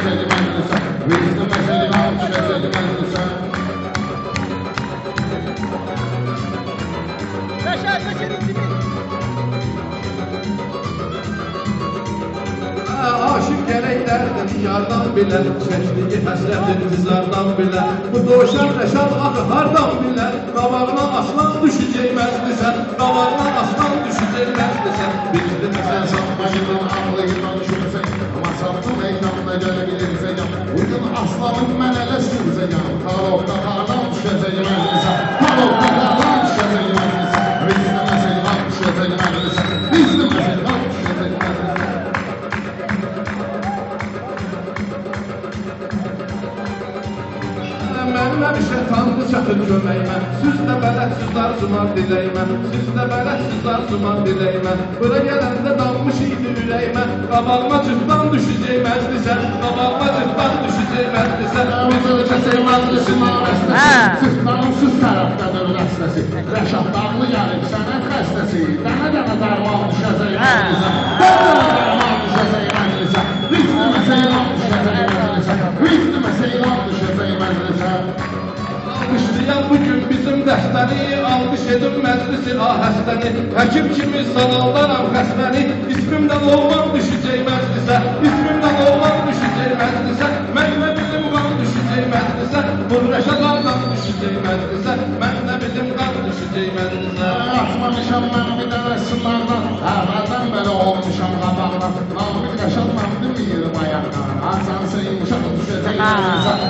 düşəcək məclisə Biz deməsək qan düşəcək məclisə Yaşar Yaşar içini. Aşık gerek derdin yardan bile Çektiği hasretin izardan bile Bu doğuşan reşan akı hardan bile Davağına aslan düşecek meclise Davağına aslan düşecek meclise Bildi Sən mesela sapmayıdan ağlayıdan düşürsən Saplı meydanda gələbilirsən Bugün aslanım mən elə sürzəyəm Tarovda qardan düşəcək məclisə Görməmişəm tanrı çatır köməyimə Süzdə bələtsiz arzuman diləyimə Süzdə bələtsiz arzuman diləyimə Bura gələndə dalmış idi ürəyimə Qabağıma cütdan düşəcək məclisən Qabağıma cütdan düşəcək məclisən Uzun kəsək məclisin mağrəstəsi Cütdanımsız tərəfdədir rəstəsi Rəşad dağlı gəlib sənət xəstəsi Dənə-dənə dərman düşəcək məclisən Dənə-dənə dərman düşəcək məclisən Ritmə məsəyə məclisən bizim dəstəni Alkış edin məclisi ahəstəni Həkim kimi sağaldaram xəstəni İsmimdən olmam düşəcək məclisə İsmimdən olmam düşəcək məclisə Mən nə bilim qan düşəcək məclisə Bu rəşə qandan düşəcək məclisə Mən nə bilim qan düşəcək məclisə Açmamışam mən bir dənə sınardan Əvvəldən belə olmuşam qabaqdan Namik Rəşad mən deməyirəm ayaqdan Asansa imkan düşəcək məclisə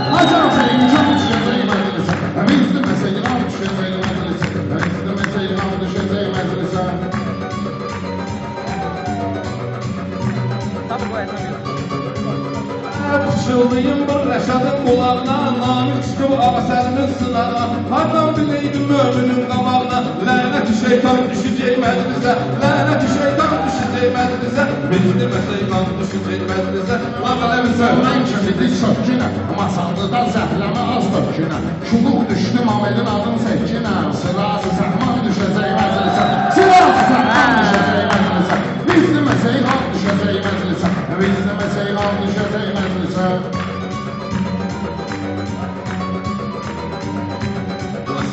Fışıldayım bu Rəşadın qulağına Namik çıxıb Ağasəlimin sınağına Hardan biləydim möminin qabağına Lənət şeytan düşəcək məclisə Lənət şeytan düşəcək məclisə Biz deməsək qan düşəcək məclisə Lağələmi Sövlən kimidir sökkünə Masallıdan zəhləmə az dökünə Şuluq düşdüm amelin adım səkkinə Sırası səhman düşəcək məclisə Sırası səhman düşəcək məclisə Biz deməsək qan düşəcək məclisə Biz deməsək qan düşəcək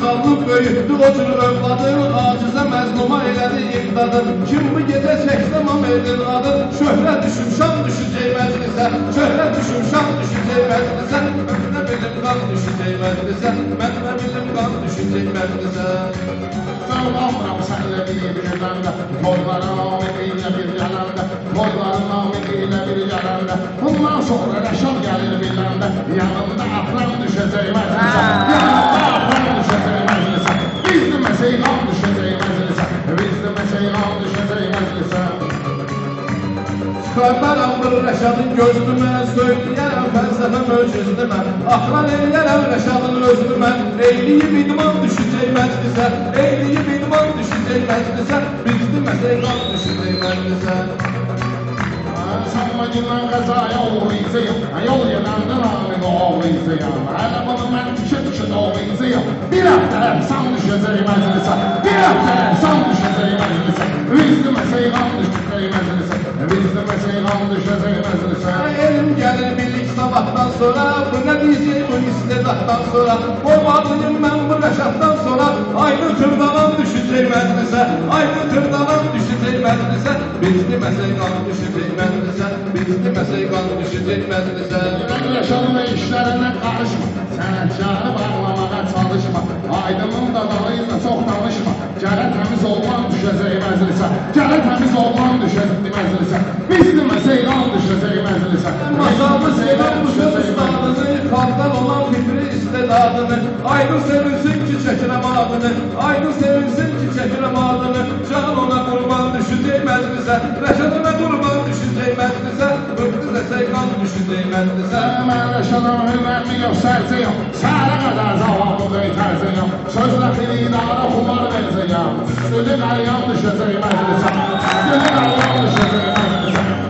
Sallıq böyütdü o cür övladın Acizə məzluma elədi imdadın Kim bu gecə çəksə mameydin adın Şöhrət düşüb şan düşəcək məclisə. Şöhrət düşüb şan düşəcək məclisə. Mən nə bilim qan düşəcək məclisə. Mən nə bilim qan düşəcək məclisə. Sövlamıram sənlə bir gələndə Toyların namiqiyle bir gələndə Toyların namiqiyle bir gələndə Bundan sonra Rəşad gəlir biləndə Yanında apran düşəcək məclisə Çıxardaram bir Rəşadın gözünü mən Söyləyərəm fəlsəfə möcüzünü mən Axran eləyərəm Rəşadın özünü mən Eyliyib idman düşəcək məclisə Eyliyib idman düşəcək məclisə Biz deməsək qan düşəcək məclisə Sanma gündən qəzaya uğrayacağım Yol gedəndə namiq oğrayacağım Hələ bunu mən tükə-tükə doğrayacağım Bir həftə əhsan düşəcək məclisə Bir həftə əhsan düşəcək məclisə Biz deməsək qan düşəcək məclisə Biz deməsək qan düşəcək məclisə Elm gəlir birlik sabahdan sonra Bu nə deyəcək bu istedatdan sonra? Olmalıyım mən bu rəşaddan sonra Aynı tırdalan düşəcək məclisə Aynı tırdalan düşəcək məclisə Biz deməsək qan düşəcək məclisə Biz deməsək qan düşəcək məclisə Yaşamın işlərinə qarışma Sənətkarı bağlamağa çalışma. Aydının da dalıyla çox danışma. Gələ təmiz oğlan düşəcək məclisə Gələ təmiz oğlan düşəcək məclisə Biz sevinsin ki çəkirəm adını Aydın sevinsin ki çəkirəm adını Can ona qurban düşəcək məclisə Rəşad ona qurban düşəcək məclisə Bıqdı desək qan düşəcək məclisə Mən yaşadım hürrəmi göstərcəyəm Səhərə qədər zavallı beytərcəyəm Sözlə filidara xumar verəcəyəm Sözü qəlyan düşəcək məclisə Sözü qəlyan düşəcək məclisə Biz deməsək qan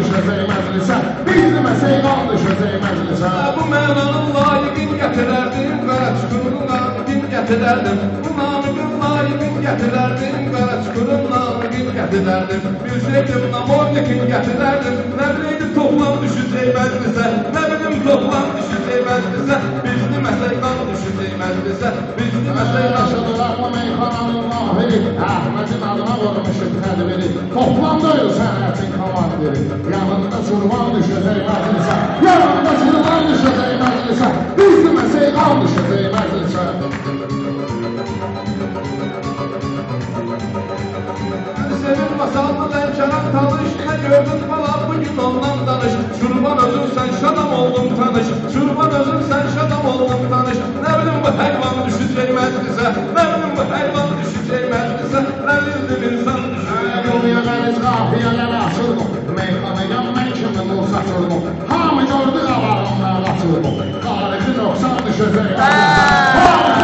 düşəcək məclisə Biz deməsək qan düşəcək məclisə Bu mənanın layiqin gətirərdim Qara çukurun layiqin gətirərdim Bu namıqın layiqin gətirərdim Qara çukurun layiqin gətirərdim Bilsəydim namordikin gətirərdim Nə biləydim toplam düşəcək məclisə məclisə Biz deməsək qan düşəcək məclisə Biz deməsək qan Qazax meyxananın Ahmədin adına qormuşum tədbiri Toplandıyıl sənətin komandiri Yanında çurban düşəcək məclisə Yanında çurban düşəcək məclisə Üstümə seyqan düşəcək məclisə Sevin masalını mən kənar tanışına gördüm bala bugün ondan danış Çurban özün sən şadam oldum tanış. Çurban özün sən şadam oldum tanış. Nə bilim bu heyvan düşəcək məclisə Nə bilim bu heyvan düşəcək məclisə Nə bildim insan düşəcək Yolya qəliz qafiyələr açıldı Meyxanaya mən kimi Musa çıldı Hamı gördü qavarımdan qaçıldı Qarıcı 90 düşəcək məclisə Qarıcı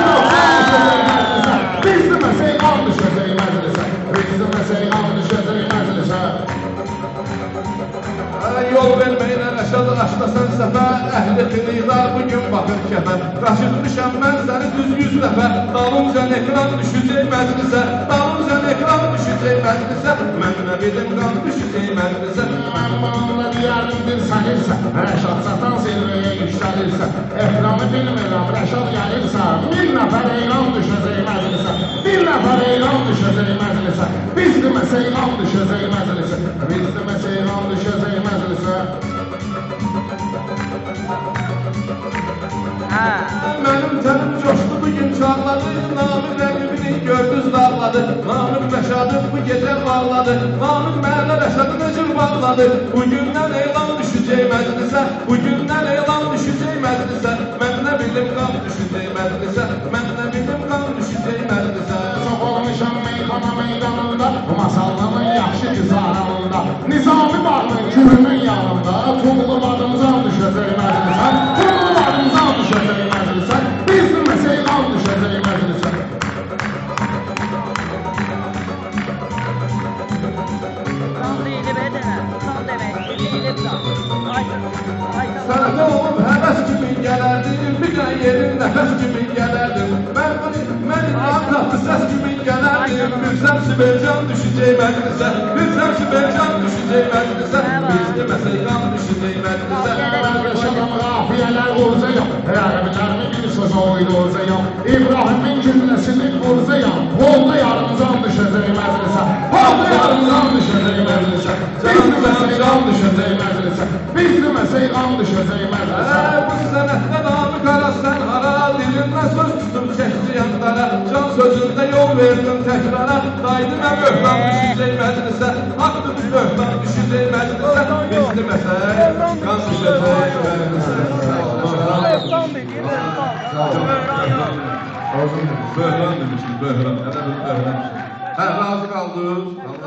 açdasan səfər Əhli xilidar bugün baxır kəfər Qaşıtmışam mən səni düz yüz dəfə Dalıncan ekran düşəcək məclisə Dalıncan ekran düşəcək məclisə Mən nə bilim qan düşəcək məclisə Mən bununla deyərdim bir sənirsə Rəşad satan zirvəyə yüksəlirsə Ekranı bilmirəm Rəşad gəlirsə Min nəfər eyran düşəcək məclisə Bir nəfər eyran düşəcək məclisə Biz deməsək eyran düşəcək məclisə Biz deməsək eyran düşəcək məclisə. Mənim tənim coşdu bugün çağladı. Namir rəqibini gördüz dağladı Namir Rəşadı bu gecə bağladı Namir mənə Rəşadı necür bağladı Bugündən elan düşəcək məclisə Bugündən elan düşəcək məclisə Mən nə bilim qan düşəcək məclisə Mən nə bilim badımcan düşəcək məclisə Tuğlu badımcan düşəcək məclisə Biz deməsək eyran düşəcək məclisə Tam değil be dene. Tam demek. Değil tam. Ayşe. Ayşe. Sənətə olub həvəs kimi gələrdim Bir də yerin nəfəs kimi gələrdim Mən bunu, mən İmran tatlı səs kimi Bilsəm Sibelcan düşəcək məclisə Bilsəm Sibelcan düşəcək məclisə Biz deməsək qan düşəcək məclisə Yaşadım qafiyələr urzayam Ərəblərimi bir söz uyduracağam İbrahimin cümlesini urzayam Oldu yarımızdan düşəcək məclisə Oldu yarımızdan düşəcək məclisə Biz deməsək qan düşəcək məclisə Biz deməsək qan düşəcək məclisə Ə, bu sənətdə namı qara sən hara Dilindən söz tutum çəkdi yanlara. Can sözündə yol verdim təkrara Daydı nə böhtan düşəcək məclisə Haqqı bir böhtan düşəcək məclisə Biz deməsək qan düşəcək məclisə. Böhran demişim, böhran. Hələ bir böhran. Hə, razı qaldınız.